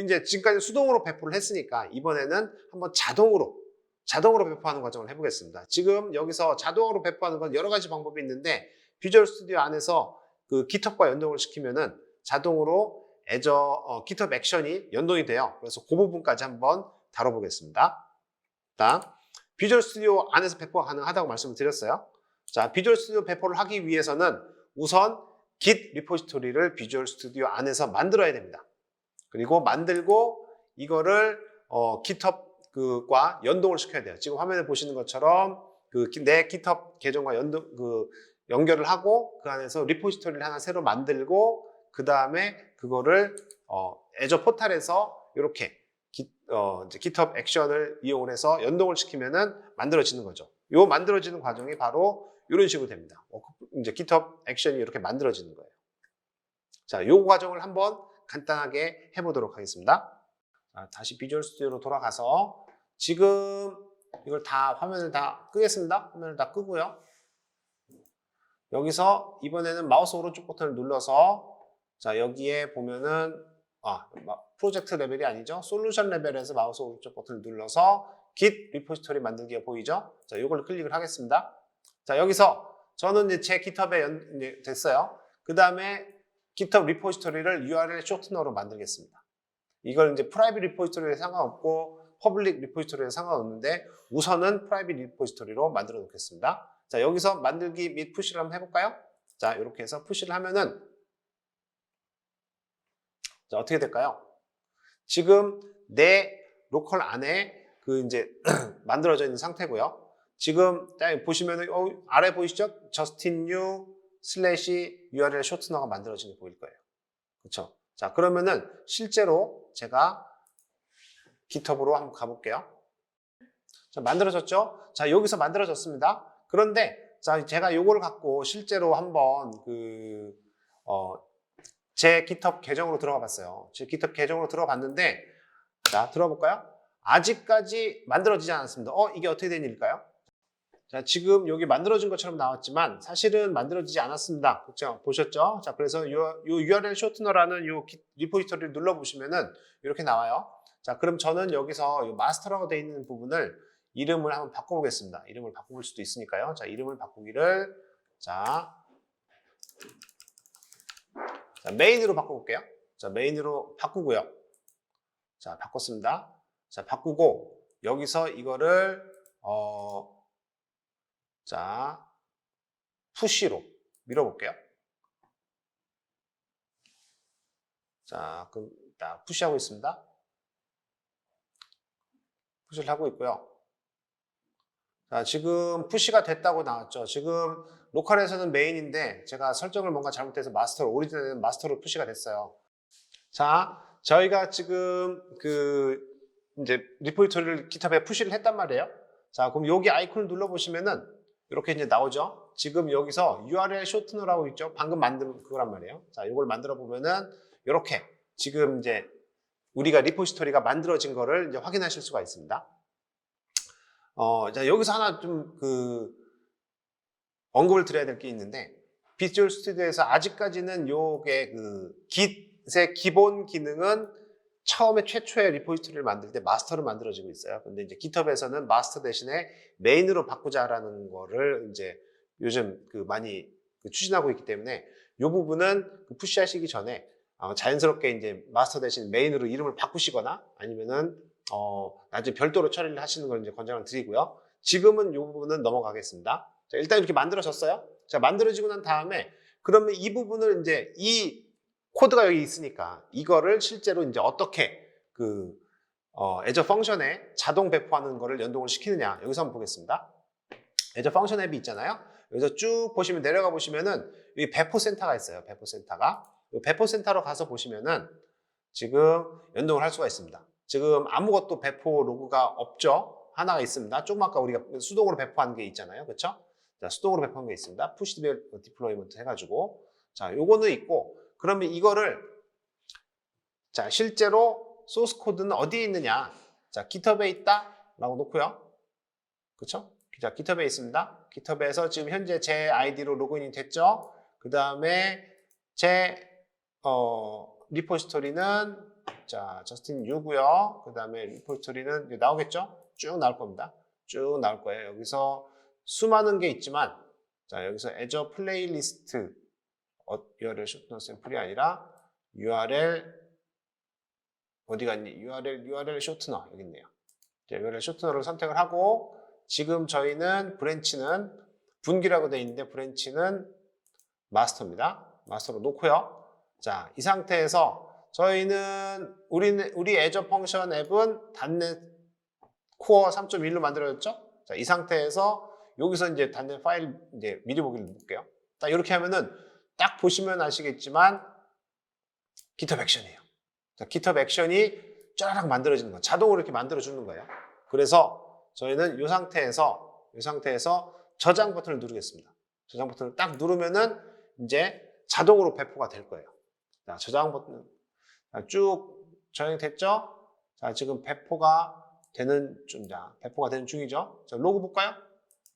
이제 지금까지 수동으로 배포를 했으니까 이번에는 한번 자동으로 자동으로 배포하는 과정을 해보겠습니다. 지금 여기서 자동으로 배포하는 건 여러 가지 방법이 있는데 비주얼 스튜디오 안에서 그 GitHub과 연동을 시키면은 자동으로 애저 어, GitHub 액션이 연동이 돼요. 그래서 그 부분까지 한번 다뤄보겠습니다. 자, 비주얼 스튜디오 안에서 배포가 가능하다고 말씀을 드렸어요. 자, 비주얼 스튜디오 배포를 하기 위해서는 우선 Git 리포지토리를 비주얼 스튜디오 안에서 만들어야 됩니다. 그리고 만들고 이거를 어, GitHub과 연동을 시켜야 돼요. 지금 화면에 보시는 것처럼 그 내 GitHub 계정과 연동 그 연결을 하고 그 안에서 리포지토리를 하나 새로 만들고 그 다음에 그거를 어, 애저 포탈에서 이렇게 기, 어, 이제 GitHub 액션을 이용을 해서 연동을 시키면은 만들어지는 거죠. 요 만들어지는 과정이 바로 이런 식으로 됩니다. 어, 이제 GitHub 액션이 이렇게 만들어지는 거예요. 자, 요 과정을 한번 간단하게 해보도록 하겠습니다. 자, 다시 비주얼 스튜디오로 돌아가서 지금 이걸 다 화면을 다 끄겠습니다. 화면을 다 끄고요. 여기서 이번에는 마우스 오른쪽 버튼을 눌러서 자 여기에 보면은 아 마- 프로젝트 레벨이 아니죠. 솔루션 레벨에서 마우스 오른쪽 버튼을 눌러서 Git 리포지토리 만들기가 보이죠. 자 이걸 클릭을 하겠습니다. 자 여기서 저는 이제 제 GitHub에 연, 이제 됐어요. 그 다음에 GitHub 리포지토리를 URL 쇼트너로 만들겠습니다. 이걸 이제 프라이빗 리포지토리에 상관없고 퍼블릭 리포지토리에 상관없는데 우선은 프라이빗 리포지토리로 만들어 놓겠습니다. 자, 여기서 만들기 및 푸시를 한번 해볼까요? 자, 이렇게 해서 푸시를 하면은 자, 어떻게 될까요? 지금 내 로컬 안에 그 이제 만들어져 있는 상태고요. 지금 딱 보시면은 어, 아래 보이시죠? 저스틴 뉴 슬래시 URL 쇼트너가 만들어지는 게 보일 거예요. 그렇죠? 자, 그러면은 실제로 제가 GitHub으로 한번 가볼게요. 자, 만들어졌죠? 자, 여기서 만들어졌습니다. 그런데 자, 제가 요거를 갖고 실제로 한번 그, 어, 제 GitHub 계정으로 들어가 봤어요. 제 GitHub 계정으로 들어가 봤는데, 자, 들어볼까요? 아직까지 만들어지지 않았습니다. 어, 이게 어떻게 된 일일까요? 자, 지금 여기 만들어진 것처럼 나왔지만 사실은 만들어지지 않았습니다. 그렇죠? 보셨죠? 자, 그래서 요, 요 URL 쇼트너라는 요 기- 리포지토리를 눌러보시면은 이렇게 나와요. 자, 그럼 저는 여기서 요 마스터라고 되어 있는 부분을 이름을 한번 바꿔보겠습니다. 이름을 바꿔볼 수도 있으니까요. 자, 이름을 바꾸기를 자, 자 메인으로 바꿔볼게요. 자, 메인으로 바꾸고요. 자, 바꿨습니다. 자, 바꾸고 여기서 이거를 어, 자, 푸시로 밀어볼게요. 자, 그럼 자, 푸시하고 있습니다. 푸시를 하고 있고요. 자, 지금 푸시가 됐다고 나왔죠. 지금 로컬에서는 메인인데 제가 설정을 뭔가 잘못해서 마스터로 오리지널에는 마스터로 푸시가 됐어요. 자, 저희가 지금 그 이제 리포지토리를 GitHub에 푸시를 했단 말이에요. 자, 그럼 여기 아이콘을 눌러 보시면은 이렇게 이제 나오죠. 지금 여기서 URL 쇼트너라고 있죠. 방금 만든 그거란 말이에요. 자, 이걸 만들어 보면은 이렇게 지금 이제 우리가 리포지토리가 만들어진 거를 이제 확인하실 수가 있습니다. 어, 자, 여기서 하나 좀 그 언급을 드려야 될 게 있는데 비주얼 스튜디오에서 아직까지는 요게 그 Git의 기본 기능은 처음에 최초의 리포지토리를 만들 때 마스터로 만들어지고 있어요. 근데 이제 GitHub에서는 마스터 대신에 메인으로 바꾸자라는 거를 이제 요즘 그 많이 그 추진하고 있기 때문에 이 부분은 그 푸시하시기 전에 어, 자연스럽게 이제 마스터 대신 메인으로 이름을 바꾸시거나 아니면은 어, 나중에 별도로 처리를 하시는 걸 이제 권장을 드리고요. 지금은 이 부분은 넘어가겠습니다. 자, 일단 이렇게 만들어졌어요. 자, 만들어지고 난 다음에 그러면 이 부분을 이제 이 코드가 여기 있으니까 이거를 실제로 이제 어떻게 그 어, 애저 펑션에 자동 배포하는 거를 연동을 시키느냐 여기서 한번 보겠습니다. 애저 펑션 앱이 있잖아요. 여기서 쭉 보시면 내려가 보시면은 여기 배포 센터가 있어요. 배포 센터가 이 배포 센터로 가서 보시면은 지금 연동을 할 수가 있습니다. 지금 아무것도 배포 로그가 없죠. 하나가 있습니다. 조금 아까 우리가 수동으로 배포한 게 있잖아요. 그렇죠? 자, 수동으로 배포한 게 있습니다. 푸시 디플로이먼트 해가지고 자, 요거는 있고 그러면 이거를 자 실제로 소스 코드는 어디에 있느냐? 자, GitHub에 있다라고 놓고요. 그렇죠? 자, GitHub에 있습니다. GitHub에서 지금 현재 제 아이디로 로그인이 됐죠. 그 다음에 제 어, 리포지토리는 자, 저스틴 유고요. 그 다음에 이제 나오겠죠? 쭉 나올 겁니다. 쭉 나올 거예요. 여기서 수많은 게 있지만, 자, 여기서 애저 플레이리스트 어, URL 쇼트너 샘플이 아니라 URL 어디 갔니? URL URL 쇼트너 여기 있네요. 자, URL 쇼트너를 선택을 하고 지금 저희는 브랜치는 분기라고 되어 있는데 브랜치는 마스터입니다. 마스터로 놓고요. 자, 이 상태에서 저희는 우리 우리 애저 펑션 앱은 단넷 코어 3.1로 만들어졌죠? 자, 이 상태에서 여기서 이제 단넷 파일 이제 미리 보기를 볼게요. 딱 이렇게 하면은 딱 보시면 아시겠지만 GitHub 액션이에요. 자, GitHub 액션이 쫘라락 만들어지는 거, 자동으로 이렇게 만들어 주는 거예요. 그래서 저희는 이 상태에서 이 상태에서 저장 버튼을 누르겠습니다. 저장 버튼을 딱 누르면은 이제 자동으로 배포가 될 거예요. 자, 저장 버튼 자, 쭉 저장이 됐죠? 자, 지금 배포가 되는 중, 자, 배포가 되는 중이죠? 자, 로그 볼까요?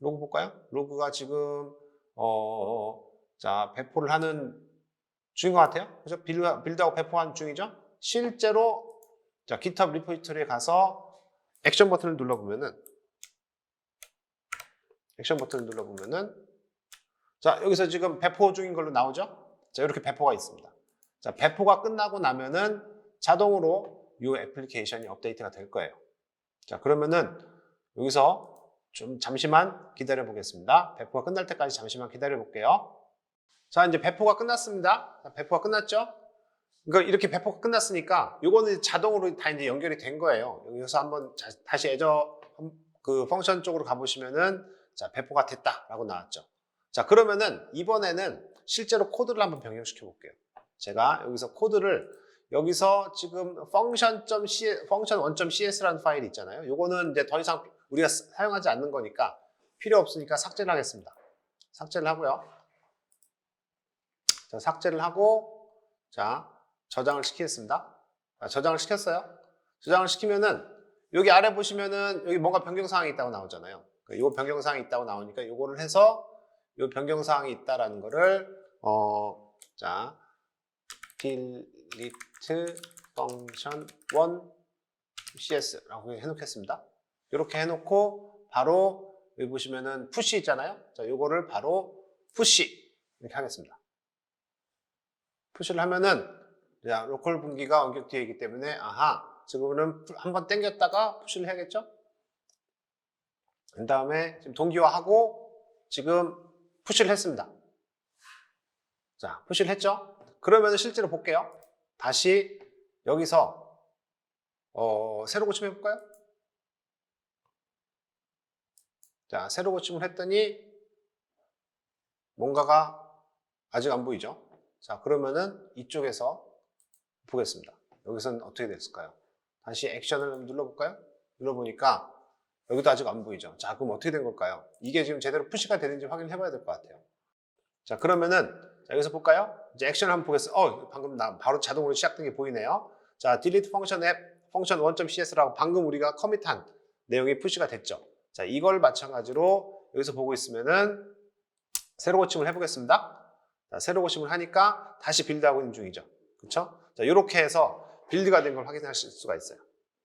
로그 볼까요? 로그가 지금, 어, 자, 배포를 하는 중인 것 같아요. 그래서 빌드, 빌드하고 배포하는 중이죠? 실제로, 자, GitHub 리포지터리에 가서 액션 버튼을 눌러보면은, 액션 버튼을 눌러보면은, 자, 여기서 지금 배포 중인 걸로 나오죠? 자, 이렇게 배포가 있습니다. 자, 배포가 끝나고 나면은 자동으로 이 애플리케이션이 업데이트가 될 거예요. 자, 그러면은 여기서 좀 잠시만 기다려 보겠습니다. 배포가 끝날 때까지 잠시만 기다려 볼게요. 자, 이제 배포가 끝났습니다. 자, 배포가 끝났죠? 그러니까 이렇게 배포가 끝났으니까 요거는 자동으로 다 이제 연결이 된 거예요. 여기서 한번 자- 다시 애저 그 펑션 쪽으로 가보시면은 자, 배포가 됐다라고 나왔죠. 자, 그러면은 이번에는 실제로 코드를 한번 변경시켜 볼게요. 제가 여기서 코드를 여기서 지금 function.cs, function1.cs라는 파일이 있잖아요. 요거는 이제 더 이상 우리가 쓰- 사용하지 않는 거니까 필요 없으니까 삭제를 하겠습니다. 삭제를 하고요. 자, 삭제를 하고 자, 저장을 시키겠습니다. 자, 저장을 시켰어요. 저장을 시키면은 여기 아래 보시면은 여기 뭔가 변경 사항이 있다고 나오잖아요. 이거 변경 사항이 있다고 나오니까 이거를 해서 이 변경 사항이 있다라는 거를 어, 자, delete function 1 cs라고 해놓겠습니다. 이렇게 해놓고 바로 여기 보시면은 푸시 있잖아요. 자, 요거를 바로 푸시 이렇게 하겠습니다. 푸시를 하면은 자, 로컬 분기가 원격 뒤에 있기 때문에 아하 지금은 한번 당겼다가 푸시를 해야겠죠? 그 다음에 지금 동기화하고 지금 푸시를 했습니다. 자, 푸시를 했죠? 그러면 실제로 볼게요. 다시 여기서 어, 새로 고침 해볼까요? 자, 새로 고침을 했더니 뭔가가 아직 안 보이죠? 자, 그러면은 이쪽에서 보겠습니다. 여기서는 어떻게 됐을까요? 다시 액션을 눌러볼까요? 눌러보니까 여기도 아직 안 보이죠? 자, 그럼 어떻게 된 걸까요? 이게 지금 제대로 푸시가 되는지 확인을 해봐야 될 것 같아요. 자, 그러면은 자, 여기서 볼까요? 이제 액션을 한번 보겠습니다. 어, 방금 나 바로 자동으로 시작된 게 보이네요. 자, delete function 앱 function 1.cs라고 방금 우리가 커밋한 내용이 푸시가 됐죠. 자, 이걸 마찬가지로 여기서 보고 있으면은 새로 고침을 해보겠습니다. 자, 새로 고침을 하니까 다시 빌드하고 있는 중이죠. 그렇죠? 자, 이렇게 해서 빌드가 된 걸 확인하실 수가 있어요.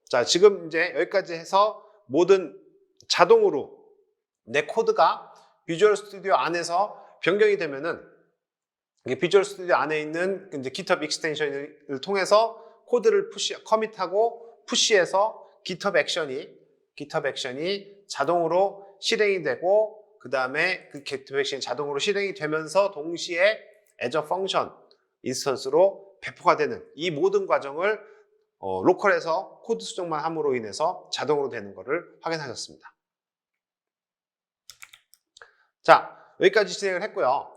자, 지금 이제 여기까지 해서 모든 자동으로 내 코드가 비주얼 스튜디오 안에서 변경이 되면은 이게 비주얼 스튜디오 안에 있는 이제 GitHub 익스텐션을 통해서 코드를 푸시, 커밋하고 푸시해서 GitHub 액션이 GitHub 액션이 자동으로 실행이 되고 그 다음에 그 GitHub 액션이 자동으로 실행이 되면서 동시에 애저 펑션 인스턴스로 배포가 되는 이 모든 과정을 어, 로컬에서 코드 수정만 함으로 인해서 자동으로 되는 것을 확인하셨습니다. 자, 여기까지 진행을 했고요.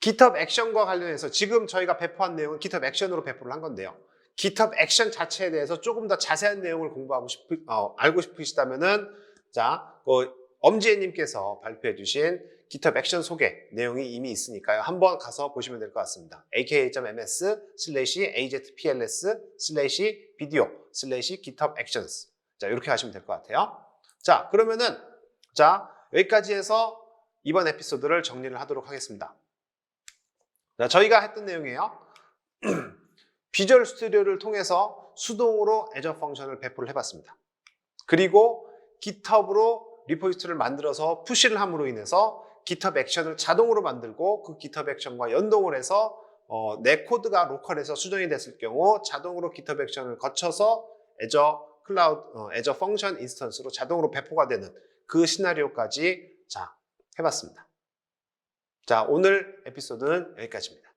GitHub 액션과 관련해서 지금 저희가 배포한 내용은 GitHub 액션으로 배포를 한 건데요. GitHub 액션 자체에 대해서 조금 더 자세한 내용을 공부하고 싶, 어, 알고 싶으시다면은, 자, 그 엄지혜님께서 발표해 주신 GitHub 액션 소개 내용이 이미 있으니까요. 한번 가서 보시면 될 것 같습니다. aka.ms slash azpls slash video slash GitHub actions. 자, 이렇게 하시면 될 것 같아요. 자, 그러면은, 자, 여기까지 해서 이번 에피소드를 정리를 하도록 하겠습니다. 자, 저희가 했던 내용이에요. 비주얼 스튜디오를 통해서 수동으로 애저 펑션을 배포를 해봤습니다. 그리고 GitHub으로 리포지토리를 만들어서 푸시를 함으로 인해서 GitHub 액션을 자동으로 만들고 그 GitHub 액션과 연동을 해서 어, 내 코드가 로컬에서 수정이 됐을 경우 자동으로 GitHub 액션을 거쳐서 애저 클라우드, 어, 애저 펑션 인스턴스로 자동으로 배포가 되는 그 시나리오까지 자 해봤습니다. 자 오늘 에피소드는 여기까지입니다.